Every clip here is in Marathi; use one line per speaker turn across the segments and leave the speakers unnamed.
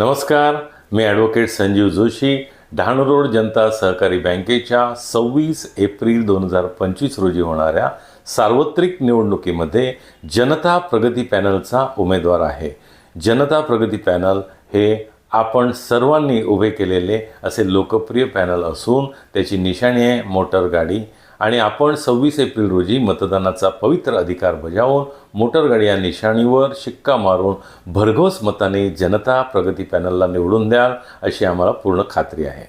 नमस्कार मी ॲडव्होकेट संजीव जोशी डहाणू रोड जनता सहकारी बँकेच्या सव्वीस एप्रिल दोन हजार पंचवीस रोजी होणाऱ्या सार्वत्रिक निवडणुकीमध्ये जनता प्रगती पॅनलचा उमेदवार आहे. जनता प्रगती पॅनल हे आपण सर्वांनी उभे केलेले असे लोकप्रिय पॅनल असून त्याची निशाणी आहे मोटर गाडी. आणि आपण सव्वीस एप्रिल रोजी मतदानाचा पवित्र अधिकार बजावून मोटरगाडी या निशाणीवर शिक्का मारून भरघोस मताने जनता प्रगती पॅनलला निवडून द्याल अशी आम्हाला पूर्ण खात्री आहे.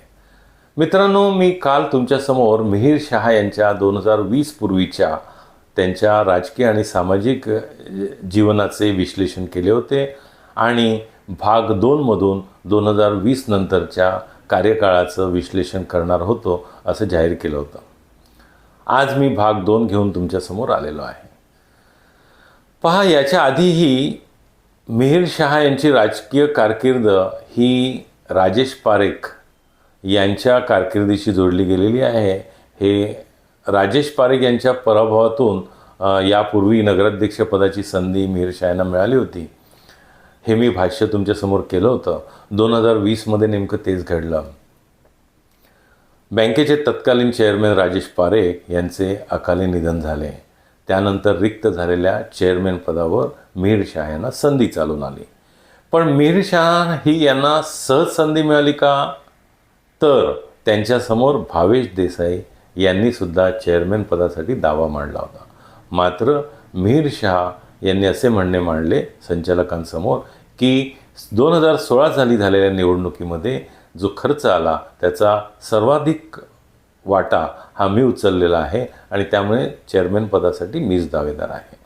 मित्रांनो मी काल तुमच्यासमोर मिहीर शहा यांच्या दोन हजार वीस पूर्वीच्या त्यांच्या राजकीय आणि सामाजिक जीवनाचे विश्लेषण केले होते आणि भाग दोनमधून दोन हजार वीस नंतरच्या कार्यकाळाचं विश्लेषण करणार होतो असं जाहीर केलं होतं. आज मी भाग दोन घेऊन तुमच्यासमोर आलेलो आहे. पहा याच्या आधीही मिहिर शहा यांची राजकीय कारकीर्द ही राजेश पारेख यांच्या कारकिर्दीशी जोडली गेलेली आहे. हे राजेश पारेख यांच्या पराभवातून यापूर्वी नगराध्यक्षपदाची संधी मिहिर शहा यांना मिळाली होती. हे मी भाष्य तुमच्यासमोर केलं होतं. दोन हजार वीसमध्ये नेमकं तेच घडलं. बँकेचे तत्कालीन चेअरमॅन राजेश पारेख यांचे अकाली निधन झाले. त्यानंतर रिक्त झालेल्या चेअरमॅन पदावर मिहीर शाह यांना संधी चालून आली. पण मिहीर शाह ही यांना सहज संधी मिळाली का? तर त्यांच्यासमोर भावेश देसाई यांनी सुद्धा चेअरमॅन पदासाठी दावा मांडला होता. मात्र मिहीर शहा यांनी असे म्हणणे मांडले संचालकांसमोर की दोन हजार सोळा साली झालेल्या निवडणुकीमध्ये जो खर्च आला त्याचा सर्वाधिक वाटा हा मी उचललेला आहे आणि त्यामुळे चेअरमॅन पदासाठी मीच दावेदार आहे.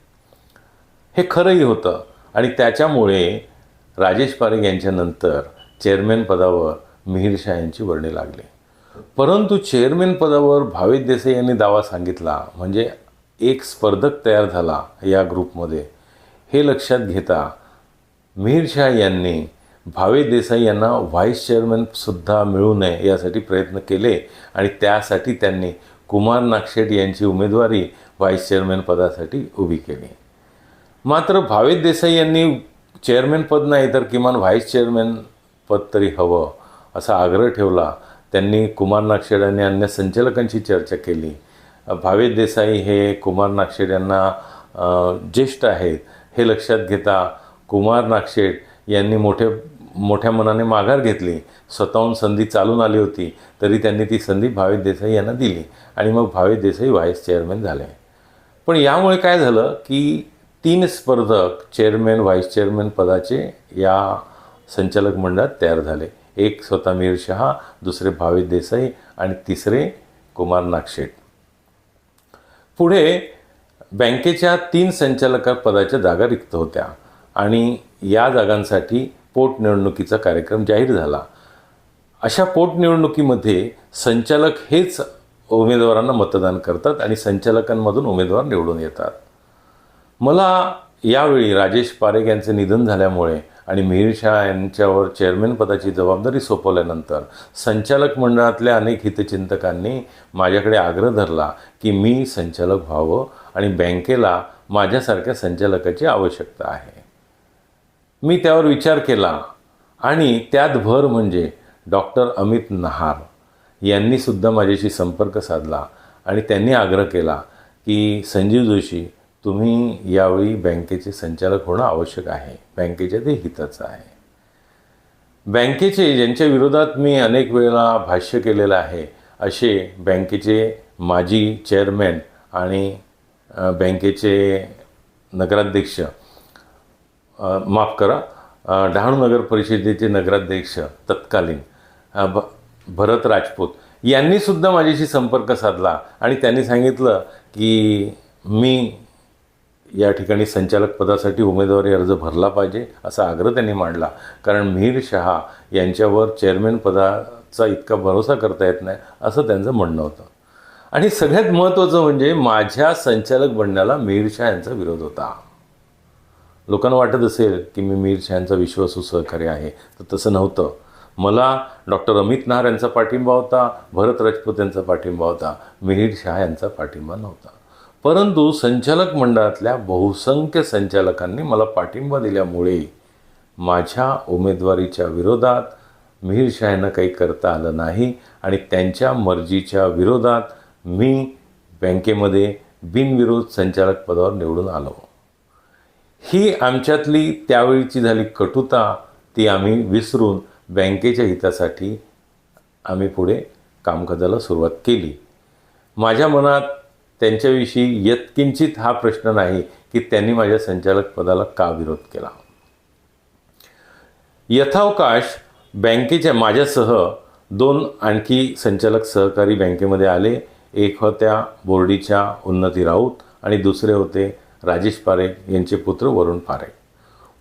हे खरंही होतं आणि त्याच्यामुळे राजेश पारेख यांच्यानंतर चेअरमॅन पदावर मिहीर शाह यांची वर्णी लागली. परंतु चेअरमॅन पदावर भावेश देसाई यांनी दावा सांगितला म्हणजे एक स्पर्धक तयार झाला या ग्रुपमध्ये हे लक्षात घेता मिहीर शाह यांनी भावे देसाई यांना व्हाईस चेअरमॅनसुद्धा मिळू नये यासाठी प्रयत्न केले आणि त्यासाठी त्यांनी कुमार नागशेट यांची उमेदवारी व्हाईस चेअरमॅन पदासाठी उभी केली. मात्र भावे देसाई यांनी चेअरमॅन पद नाही तर किमान व्हाईस चेअरमॅन पद तरी हवं असा आग्रह ठेवला. त्यांनी कुमार नागशेड आणि अन्य संचालकांशी चर्चा केली. भावे देसाई हे कुमार नागशेड यांना ज्येष्ठ आहेत. हे लक्षात घेता कुमार नागशेड यांनी मोठे मोठ्या मनाने माघार घेतली. स्वतःहून संधी चालून आली होती तरी त्यांनी ती संधी भावेश देसाई यांना दिली आणि मग भावेश देसाई व्हाईस चेअरमॅन झाले. पण यामुळे काय झालं की तीन स्पर्धक चेअरमॅन व्हाईस चेअरमॅन पदाचे या संचालक मंडळात तयार झाले. एक स्वतः मीर शहा दुसरे भावेश देसाई आणि तिसरे कुमार नागशेट पुढे बँकेच्या तीन संचालक पदाच्या जागा रिक्त होत्या आणि या जागांसाठी पोटनिवडणुकीचा कार्यक्रम जाहीर झाला. अशा पोटनिवडणुकीमध्ये संचालक हेच उमेदवारांना मतदान करतात आणि संचालकांमधून उमेदवार निवडून येतात. मला यावेळी राजेश पारेख यांचे निधन झाल्यामुळे आणि मिहीर शाह यांच्यावर चेअरमॅन पदाची जबाबदारी सोपवल्यानंतर संचालक मंडळातल्या अनेक हितचिंतकांनी माझ्याकडे आग्रह धरला की मी संचालक व्हावं आणि बँकेला माझ्यासारख्या संचालकाची आवश्यकता आहे. मी त्यावर विचार केला. आणि त्यात भर म्हणजे डॉक्टर अमित नहार यांनी सुद्धा माझ्याशी संपर्क साधला आणि त्यांनी आग्रह केला की संजीव जोशी तुम्ही यावेळी बँकेचे संचालक होणं आवश्यक आहे. बँकेच्या ते हिताचं आहे. बँकेचे ज्यांच्या विरोधात मी अनेक वेळा भाष्य केलेलं आहे असे बँकेचे माजी चेअरमॅन आणि बँकेचे नगराध्यक्ष माफ करा. डहाणू नगर परिषदेचे नगराध्यक्ष तत्कालीन भ भरत राजपूत यांनीसुद्धा माझ्याशी संपर्क साधला आणि त्यांनी सांगितलं की मी या ठिकाणी संचालक पदासाठी उमेदवारी अर्ज भरला पाहिजे असा आग्रह त्यांनी मांडला. कारण मीर शहा यांच्यावर चेअरमॅन पदाचा इतका भरोसा करता येत नाही असं त्यांचं म्हणणं होतं. आणि सगळ्यात महत्त्वाचं म्हणजे माझ्या संचालक बनण्याला मीर शहा यांचा विरोध होता. लोकांना वाटत असेल की मी मीर शहांचा विश्वासू सहकारी आहे. तर तसं नव्हतं. मला डॉक्टर अमित नहार यांचा पाठिंबा होता भरत राजपूत यांचा पाठिंबा होता मिहीर शहा यांचा पाठिंबा नव्हता. परंतु संचालक मंडळातल्या बहुसंख्य संचालकांनी मला पाठिंबा दिल्यामुळे माझ्या उमेदवारीच्या विरोधात मिहीर शाह काही करता आलं नाही आणि त्यांच्या मर्जीच्या विरोधात मी बँकेमध्ये बिनविरोध संचालक पदावर निवडून आलो. ही आमच्यातली त्यावेळीची झाली कटुता ती आम्ही विसरून बँकेच्या हितासाठी आम्ही पुढे कामकाजाला सुरुवात केली. माझ्या मनात त्यांच्याविषयी यत्किंचित हा प्रश्न नाही की त्यांनी माझ्या संचालक पदाला का विरोध केला. यथावकाश बँकेच्या माझ्यासह दोन आणखी संचालक सहकारी बँकेमध्ये आले. एक होत्या बोर्डीच्या उन्नती राऊत आणि दुसरे होते राजेश पारेख यांचे पुत्र वरुण पारेख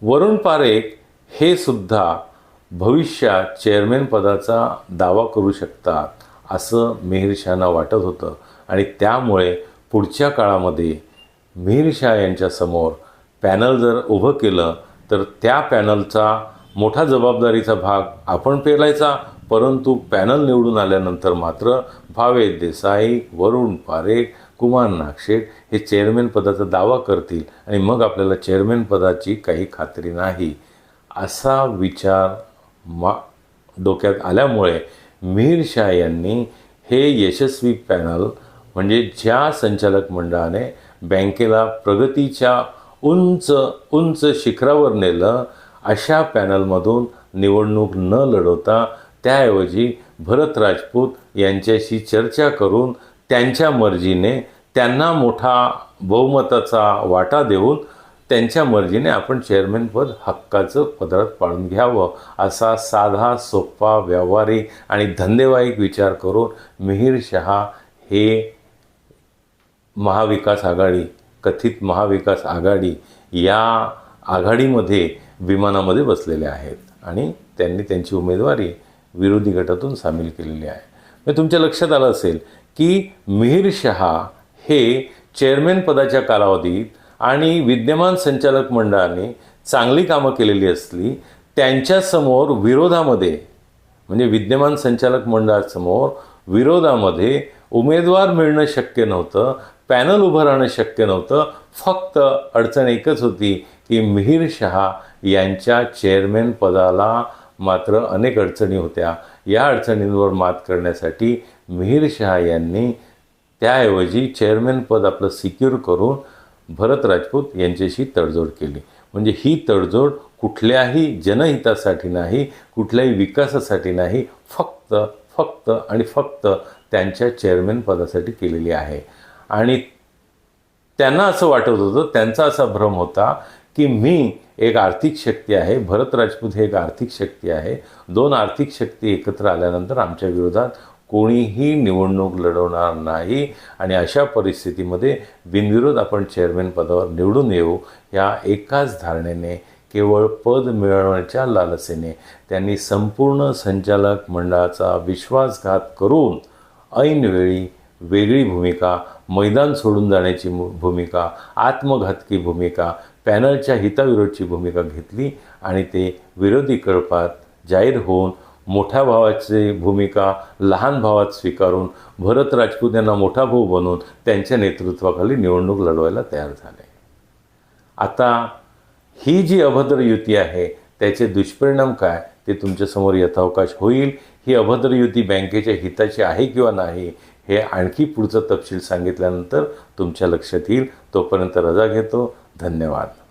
वरुण पारेख हे सुद्धा भविष्यात चेअरमॅन पदाचा दावा करू शकतात असं मिहीर शहाना वाटत होतं. आणि त्यामुळे पुढच्या काळामध्ये मिहीर शाह यांच्यासमोर पॅनल जर उभं केलं तर त्या पॅनलचा मोठा जबाबदारीचा भाग आपण पेलायचा. परंतु पॅनल निवडून आल्यानंतर मात्र भावेश देसाई वरुण पारेख कुमार नागशेठ हे चेअरमॅन पदाचा दावा करतील आणि मग आपल्याला चेअरमॅन पदाची काही खात्री नाही. असा विचार मा डोक्यात आल्यामुळे मीर शाह यांनी हे यशस्वी पॅनल म्हणजे ज्या संचालक मंडळाने बँकेला प्रगतीच्या उंच उंच शिखरावर नेलं अशा पॅनलमधून निवडणूक न लढवता त्याऐवजी भरत राजपूत यांच्याशी चर्चा करून त्यांच्या मर्जीने त्यांना मोठा बहुमताचा वाटा देऊन त्यांच्या मर्जीने आपण चेअरमॅन पद हक्काचं पदरात पाडून घ्यावं असा साधा सोपा व्यावहारिक आणि धंदेवाईक विचार करून मिहीर शहा हे महाविकास आघाडी कथित महाविकास आघाडी या आघाडीमध्ये विमानामध्ये बसलेले आहेत आणि त्यांनी त्यांची उमेदवारी विरोधी गटातून सामील केलेली आहे. मग तुमच्या लक्षात आलं असेल की मिहीर शहा हे चेअरमॅन पदाच्या कालावधीत आणि विद्यमान संचालक मंडळाने चांगली कामं केलेली असली त्यांच्यासमोर विरोधामध्ये म्हणजे विद्यमान संचालक मंडळासमोर विरोधामध्ये उमेदवार मिळणं शक्य नव्हतं पॅनल उभं राहणं शक्य नव्हतं फक्त अडचण एकच होती की मिहीर शहा यांच्या चेअरमॅन पदाला मात्र अनेक अडचणी होत्या. या अडचणींवर मात करण्यासाठी मिहीर शहा यांनी त्याऐवजी चेअरमॅन पद आपलं सिक्युर करून भरत राजपूत यांच्याशी तडजोड केली. म्हणजे ही तडजोड कुठल्याही जनहितासाठी नाही कुठल्याही विकासासाठी नाही फक्त फक्त आणि फक्त त्यांच्या चेअरमॅन पदासाठी केलेली आहे. आणि त्यांना असं वाटत होतं त्यांचा असा भ्रम होता की मी एक आर्थिक शक्ती आहे भरत राजपूत हे एक आर्थिक शक्ती आहे. दोन आर्थिक शक्ती एकत्र आल्यानंतर आमच्या विरोधात कोणीही निवडणूक लढवणार नाही आणि अशा परिस्थितीमध्ये बिनविरोध आपण चेअरमॅन पदावर निवडून येऊ या एकाच धारणेने केवळ पद मिळवण्याच्या लालसेने त्यांनी संपूर्ण संचालक मंडळाचा विश्वासघात करून ऐनवेळी वेगळी भूमिका मैदान सोडून जाण्याची भूमिका आत्मघातकी भूमिका पॅनलच्या हिताविरोधची भूमिका घेतली आणि ते विरोधी कळपात जाहीर होऊन मोठ्या भावाची भूमिका लहान भावात स्वीकारून भरत राजपूत यांना मोठा भाऊ बनवून त्यांच्या नेतृत्वाखाली निवडणूक लढवायला तयार झाले. आता ही जी अभद्र युती आहे त्याचे दुष्परिणाम काय? ते तुमच्यासमोर यथावकाश होईल. ही अभद्र युती बँकेच्या हिताची आहे किंवा नाही हे आणखी पुढचं तपशील सांगितल्यानंतर तुमच्या लक्षात येईल. तोपर्यंत रजा घेतो. धन्यवाद.